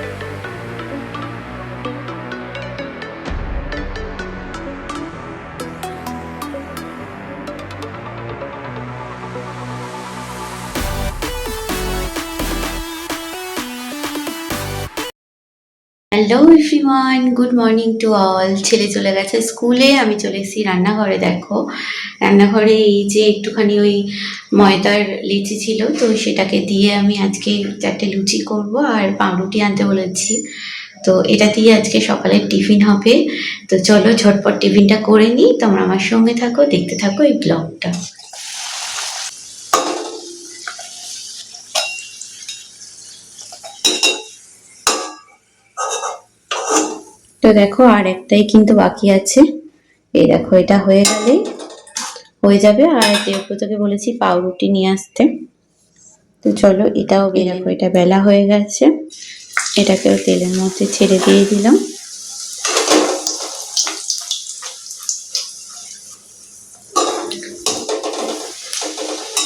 thank you hello everyone good morning to all ছেলে চলে গেছে স্কুলে। আমি চলে এসেছি রান্নাঘরে, দেখো। রান্নাঘরে এই যে একটুখানি ওই ময়দার লিচি ছিল, তো সেটাকে দিয়ে আমি আজকে চারটে লুচি করব আর পাউরুটি আনতে বলেছি। তো এটা দিয়ে আজকে সকালের টিফিন হবে। তো চলো ঝটপট টিফিনটা করে নিই। তোমরা আমার সঙ্গে থাকো, দেখতে থাকো এই ব্লগটা। দেখো আর একটাই কিন্তু বাকি আছে। এই দেখো, এটা হয়ে গেলে হয়ে যাবে। আর দেবব্রতকে বলেছি পাউরুটি নিয়ে আসতে। তো চলো, এটাও দেখো, এটা বেলা হয়ে গেছে। এটাকেও তেলের মধ্যে ছেড়ে দিয়ে দিলাম।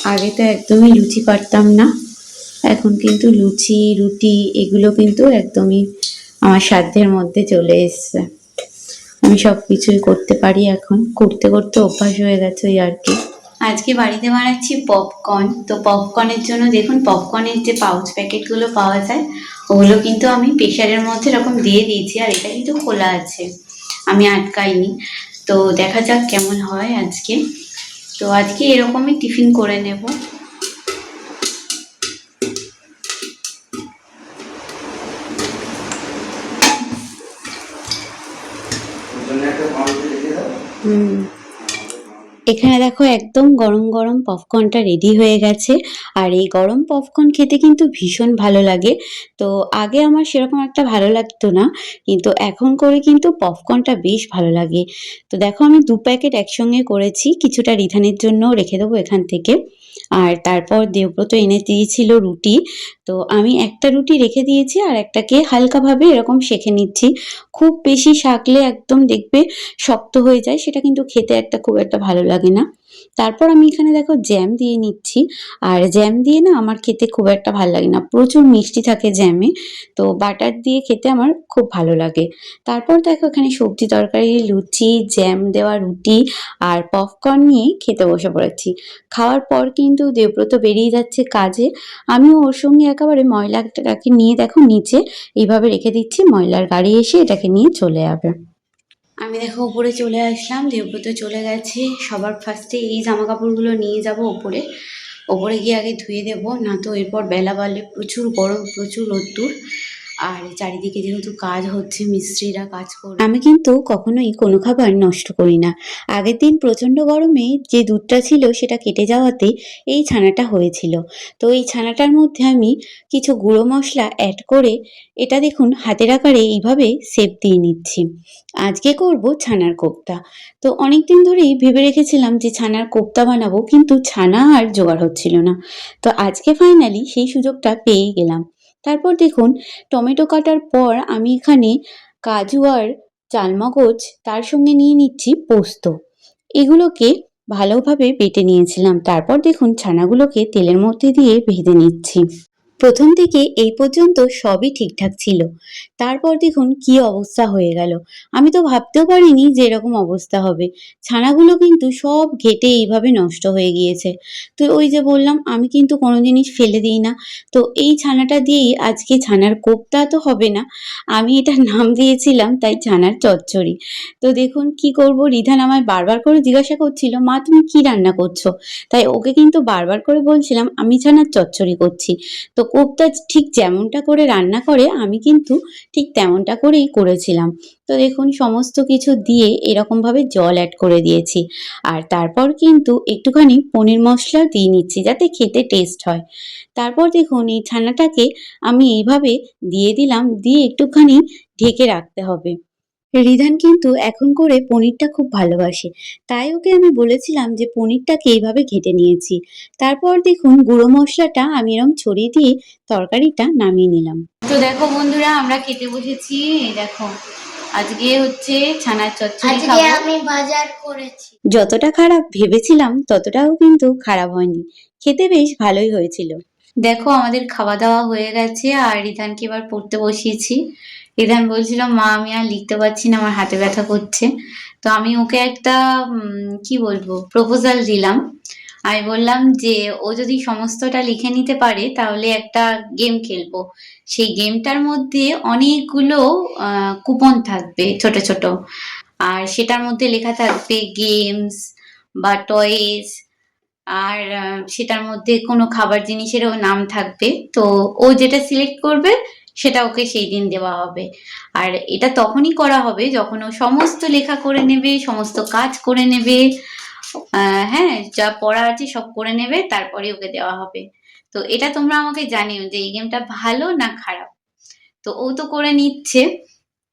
আগে তো একদমই লুচি পারতাম না। এখন কিন্তু লুচি, রুটি, এগুলো কিন্তু একদমই আমার সাধ্যের মধ্যে চলে এসছে। আমি সব কিছুই করতে পারি এখন। করতে করতে অভ্যাস হয়ে গেছে ওই আর কি। আজকে বাড়িতে বানাচ্ছি পপকর্ন তো পপকর্নের জন্য দেখুন পপকর্নের যে পাউচ প্যাকেটগুলো পাওয়া যায়, ওগুলো কিন্তু আমি প্রেশারের মধ্যে এরকম দিয়ে দিয়েছি, আর এটা কিন্তু খোলা আছে। আমি আটকাইনি। তো দেখা যাক কেমন হয় আজকে। তো আজকে এরকমই টিফিন করে নেব। হুম। এখানে দেখো একদম গরম গরম পপকর্নটা রেডি হয়ে গেছে। আর এই গরম পপকর্ন খেতে কিন্তু ভীষণ ভালো লাগে। তো আগে আমার সেরকম একটা ভালো লাগতো না, কিন্তু এখন করে কিন্তু পপকর্নটা বেশ ভালো লাগে। তো দেখো আমি দু প্যাকেট একসঙ্গে করেছি, কিছুটা রিধানের জন্য রেখে দেবো এখান থেকে। আর তারপর দেবব্রত এনে দিয়েছিল রুটি। তো আমি একটা রুটি রেখে দিয়েছি আর একটাকে হালকাভাবে এরকম শেখে নিচ্ছি। খুব বেশি শাকলে একদম দেখবে শক্ত হয়ে যায়, সেটা কিন্তু খেতে একটা খুব একটা ভালো লাগে না। তারপর আমি এখানে দেখো জ্যাম দিয়ে নিচ্ছি। আর জ্যাম দিয়ে না আমার খেতে খুব একটা ভালো লাগে না। প্রচুর মিষ্টি থাকে জ্যামে তো বাটার দিয়ে খেতে আমার খুব ভালো লাগে। তারপর দেখো এখানে সবজি তরকারি, লুচি জ্যাম দেওয়া রুটি আর পপকর্ন নিয়ে খেতে বসে পড়েছি। খাওয়ার পর কিন্তু দেবব্রত বেরিয়ে যাচ্ছে কাজে। আমিও ওর সঙ্গে একেবারে ময়লাটাকে নিয়ে দেখো নিচে। এইভাবে রেখে দিচ্ছি, ময়লার গাড়ি এসে এটাকে নিয়ে চলে যাবে। আমি দেখো উপরে চলে আসলাম দেবব্রত চলে গেছে। সবার ফার্স্টে এই জামা কাপড়গুলো নিয়ে যাব ওপরে ওপরে গিয়ে আগে ধুয়ে দেবো, না তো এরপর বেলা বাড়লে প্রচুর গরম, প্রচুর রোদ্দুর। আর চারিদিকে যেহেতু কাজ হচ্ছে, মিস্ত্রিরা কাজ করে আমি কিন্তু কখনোই কোনো খাবার নষ্ট করি না। আগের দিন প্রচণ্ড গরমে যে দুধটা ছিল সেটা কেটে যাওয়াতে এই ছানাটা হয়েছিল। তো এই ছানাটার মধ্যে আমি কিছু গুঁড়ো মশলা অ্যাড করে এটা দেখুন হাতের আকারে এইভাবে সেপ দিয়ে নিচ্ছি। আজকে করব ছানার কোপ্তা। তো অনেক দিন ধরেই ভেবে রেখেছিলাম যে ছানার কোপ্তা বানাবো, কিন্তু ছানা আর জোগাড় হচ্ছিল না। তো আজকে ফাইনালি সেই সুযোগটা পেয়ে গেলাম। তারপর দেখুন, টমেটো কাটার পর আমি এখানে কাজু আর চালমগজ তার সঙ্গে নিয়ে নিচ্ছি পোস্ত। এগুলোকে ভালোভাবে বেটে নিয়েছিলাম। তারপর দেখুন, ছানাগুলোকে তেলের মধ্যে দিয়ে ভেজে নিচ্ছি। প্রথম থেকে এই পর্যন্ত সবই ঠিকঠাক ছিল। তারপর দেখুন কি অবস্থা হয়ে গেল। আমি তো ভাবতেও পারিনি যে এরকম অবস্থা হবে। ছানাগুলো কিন্তু সব ঘেটে এইভাবে নষ্ট হয়ে গিয়েছে। তো ওই যে বললাম, আমি কিন্তু কোনো জিনিস ফেলে দিই না। তো এই ছানাটা দিয়েই আজকে ছানার কোপ্তা তো হবে না। আমি এটার নাম দিয়েছিলাম, তাই ছানার চচ্চড়ি। তো দেখুন কি করব? রিধান আমায় বারবার করে জিজ্ঞাসা করছিল, মা, তুমি কি রান্না করছ? তাই ওকে কিন্তু বারবার করে বলছিলাম, আমি ছানার চচ্চড়ি করছি। তো কোপ্তা ঠিক যেমনটা করে রান্না করে, আমি কিন্তু ঠিক তেমনটা করেই করেছিলাম। তো দেখুন, সমস্ত কিছু দিয়ে এরকমভাবে জল অ্যাড করে দিয়েছি। আর তারপর কিন্তু একটুখানি পনির মশলা দিয়ে নিচ্ছি যাতে খেতে টেস্ট হয়। তারপর দেখুন, এই ছানাটাকে আমি এইভাবে দিয়ে দিলাম, দিয়ে একটুখানি ঢেকে রাখতে হবে। রিধান কিন্তু এখন করে পনিরটা খুব ভালোবাসে। তাই ওকে আমি বলেছিলাম যে পনিরটাকে এইভাবে ঘেটে নিয়েছি। তারপর দেখুন গুঁড়ো মশলাটা আমি এরকম ছড়িয়ে দিয়ে তরকারিটা নামিয়ে নিলাম। তো দেখো বন্ধুরা আমরা খেতে বসেছি। দেখো আজকে হচ্ছে ছানার চচ্চড়ি আজকে খাব। আমি বাজার করেছি। যতটা খারাপ ভেবেছিলাম ততটাও কিন্তু খারাপ হয়নি। খেতে বেশ ভালোই হয়েছিল। দেখো আমাদের খাওয়া দাওয়া হয়ে গেছে আর রিধানকে এবার পড়তে বসিয়েছি। রিধান বলছিল মা, আমি আর লিখতে পারছি না, আমার হাতে ব্যথা করছে। তো আমি ওকে একটা কি বলব প্রপোজাল দিলাম। আমি বললাম যে, ও যদি সমস্তটা লিখে নিতে পারে, তাহলে একটা গেম খেলব। সেই গেমটার মধ্যে অনেকগুলো কুপন থাকবে, ছোট ছোট। আর সেটার মধ্যে লেখা থাকবে গেমস বা টয়েস আর সেটার মধ্যে কোনো খাবার জিনিসেরও নাম থাকবে। তো ও যেটা সিলেক্ট করবে সেটা ওকে সেই দিন দেওয়া হবে। আর এটা তখনই করা হবে যখন ও সমস্ত লেখা করে নেবে, সমস্ত কাজ করে নেবে হ্যাঁ যা পড়া আছে সব করে নেবে তারপরে ওকে দেওয়া হবে। তো এটা তোমরা আমাকে জানিও যে এই গেমটা ভালো না খারাপ। তো ও তো করে নিচ্ছে।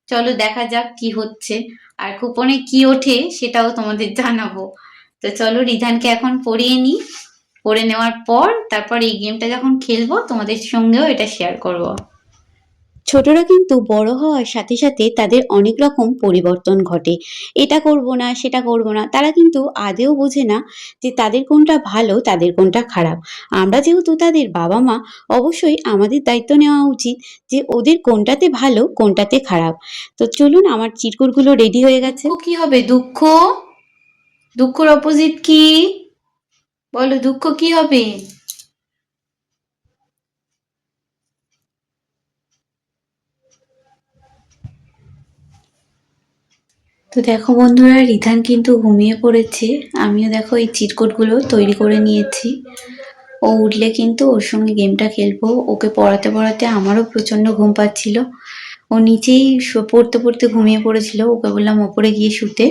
চলো দেখা যাক কি হচ্ছে। আর কুপনে কি ওঠে সেটাও তোমাদের জানাব। তো চলো রিধানকে এখন পড়িয়ে নিই। পড়ে নেওয়ার পর তারপর এই গেমটা যখন খেলব তোমাদের সঙ্গেও এটা শেয়ার করব। ছোটরা কিন্তু বড় হওয়ার সাথে সাথে তাদের অনেক রকম পরিবর্তন ঘটে। এটা করব না, সেটা করব না। তারা কিন্তু আদেও বোঝে না যে তাদের কোনটা ভালো, তাদের কোনটা খারাপ। আমরা যেহেতু তাদের বাবা মা অবশ্যই আমাদের দায়িত্ব নেওয়া উচিত যে ওদের কোনটাতে ভালো, কোনটাতে খারাপ। তো চলুন, আমার চিরকুটগুলো রেডি হয়ে গেছে। কি হবে? দুঃখ? দুঃখর অপোজিট কি? বলো, দুঃখ কি হবে? তো দেখো বন্ধুরা, রিধান কিন্তু ঘুমিয়ে পড়েছে। আমিও দেখো এই চিরকুটগুলো তৈরি করে নিয়েছি। ও উঠলে কিন্তু ওর সঙ্গে গেমটা খেলব। ওকে পড়াতে পড়াতে আমারও প্রচণ্ড ঘুম পাচ্ছিল। ও নিচেই পড়তে পড়তে ঘুমিয়ে পড়েছিল। ওকে বললাম, ওপরে গিয়ে শুতে।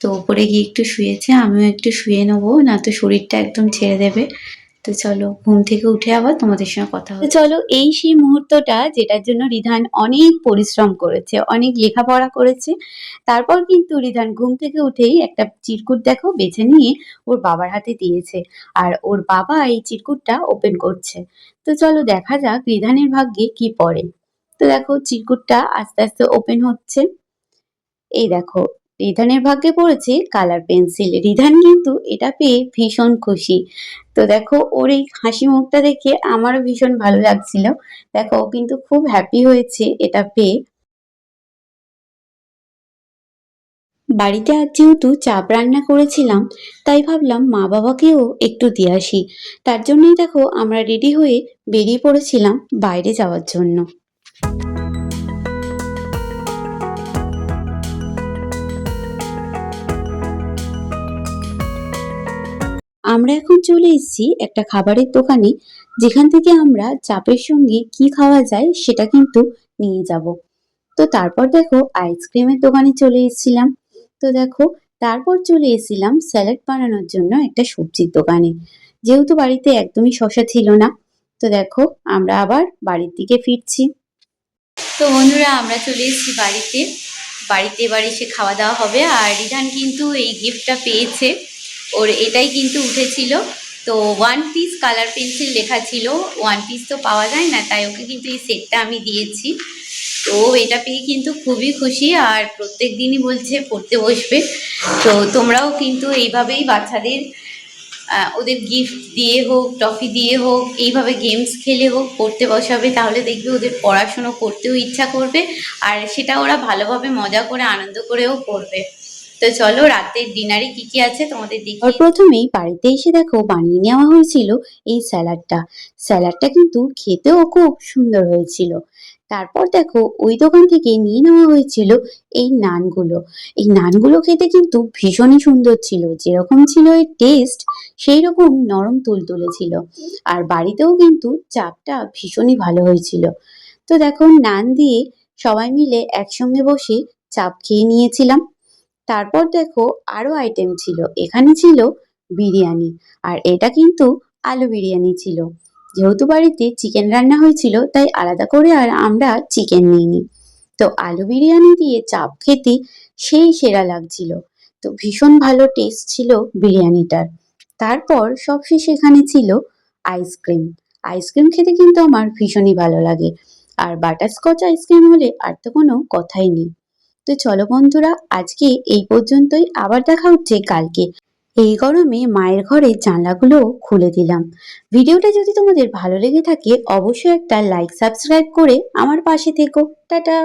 তো ওপরে গিয়ে একটু শুয়েছে, আমিও একটু শুয়ে নেব, না তো শরীরটা একদম ছেড়ে দেবে। তো চলো ঘুম থেকে উঠে আবার তোমাদের সঙ্গে কথা হবে চলো এই সেই মুহূর্তটা যেটার জন্য রিধান অনেক পরিশ্রম করেছে অনেক লেখাপড়া করেছে তারপর কিন্তু রিধান ঘুম থেকে উঠেই একটা চিরকুট দেখো বেছে নিয়ে ওর বাবার হাতে দিয়েছে আর ওর বাবা এই চিরকুটটা ওপেন করছে। তো চলো দেখা যাক রিধানের ভাগ্যে কি পড়ে। তো দেখো চিরকুটটা আস্তে আস্তে ওপেন হচ্ছে। এই দেখো রিধানের ভাগ্যে পড়েছে, কালার পেন্সিল। রিধান কিন্তু এটা পেয়ে ভীষণ খুশি। তো দেখো, ওর এই হাসি মুখটা দেখে আমারও ভীষণ ভালো লাগছিল। দেখো, ও কিন্তু খুব হ্যাপি হয়েছে এটা পেয়ে। বাড়িতে আজ যেহেতু চাপ রান্না করেছিলাম, তাই ভাবলাম মা বাবাকেও একটু দিয়ে আসি। তার জন্যই দেখো, আমরা রেডি হয়ে বেরিয়ে পড়েছিলাম বাইরে যাওয়ার জন্য। আমরা এখন চলে এসেছি একটা খাবারের দোকানে, যেখান থেকে আমরা চাপের সঙ্গে কি খাওয়া যায় সেটা কিন্তু নিয়ে যাব। তো তারপর দেখো আইসক্রিমের দোকানে চলে এসেছিলাম। তো দেখো তারপর চলে এসেছিলাম স্যালাড বানানোর জন্য একটা সবজির দোকানে। যেহেতু বাড়িতে একদমই শশা ছিল না, তো দেখো আমরা আবার বাড়ির দিকে ফিরছি। তো বন্ধুরা আমরা চলে এসেছি বাড়িতে। বাড়িতে এবার এসে খাওয়া দাওয়া হবে আর রিধান কিন্তু এই গিফটটা পেয়েছে। ওর এটাই কিন্তু উঠেছিল। তো ওয়ান পিস কালার পেন্সিল লেখা ছিল। ওয়ান পিস তো পাওয়া যায় না, তাই ওকে কিন্তু এই সেটটা আমি দিয়েছি। তো এটা পেয়ে কিন্তু খুবই খুশি আর প্রত্যেক দিনই বলছে পড়তে বসবে। তো তোমরাও কিন্তু এইভাবেই বাচ্চাদের ওদের গিফট দিয়ে হোক টফি দিয়ে হোক, এইভাবে গেমস খেলে হোক, পড়তে বসাবে, তাহলে দেখবে ওদের পড়াশুনো করতেও ইচ্ছা করবে। আর সেটা ওরা ভালোভাবে মজা করে, আনন্দ করেও করবে। তো চলো রাতের ডিনারে কি কি আছে তোমাদের দেখি। আর প্রথমেই বাড়িতে এসে দেখো বানিয়ে নেওয়া হয়েছিল এই স্যালাডটা। স্যালাডটা কিন্তু খেতেও খুব সুন্দর হয়েছিল। তারপর দেখো ওই দোকান থেকে নিয়ে নেওয়া হয়েছিল এই নানগুলো। এই নানগুলো খেতে কিন্তু ভীষণই সুন্দর ছিল, যেরকম ছিল এর টেস্ট সেই রকম নরম তুলতুলে ছিল। আর বাড়িতেও কিন্তু চাপটা ভীষণই ভালো হয়েছিল। তো দেখো নান দিয়ে সবাই মিলে একসঙ্গে বসে চাপ খেয়ে নিয়েছিলাম। তারপর দেখো আরও আইটেম ছিল। এখানে ছিল বিরিয়ানি, আর এটা কিন্তু আলু বিরিয়ানি ছিল। যেহেতু বাড়িতে চিকেন রান্না হয়েছিল, তাই আলাদা করে আর আমরা চিকেন নিইনি। তো আলু বিরিয়ানি দিয়ে চাপ খেতে সেই সেরা লাগছিল। তো ভীষণ ভালো টেস্ট ছিল বিরিয়ানিটার। তারপর সবশেষে এখানে ছিল আইসক্রিম আইসক্রিম খেতে কিন্তু আমার ভীষণই ভালো লাগে। আর বাটারস্কচ আইসক্রিম হলে আর তো কোনো কথাই নেই। তো চলো বন্ধুরা, আজকে এই পর্যন্তই। আবার দেখা হচ্ছে কালকে। এই গরমে মায়ের ঘরে জানলাগুলো খুলে দিলাম। ভিডিওটা যদি তোমাদের ভালো লেগে থাকে, অবশ্যই একটা লাইক সাবস্ক্রাইব করে আমার পাশে থেকো। টাটা!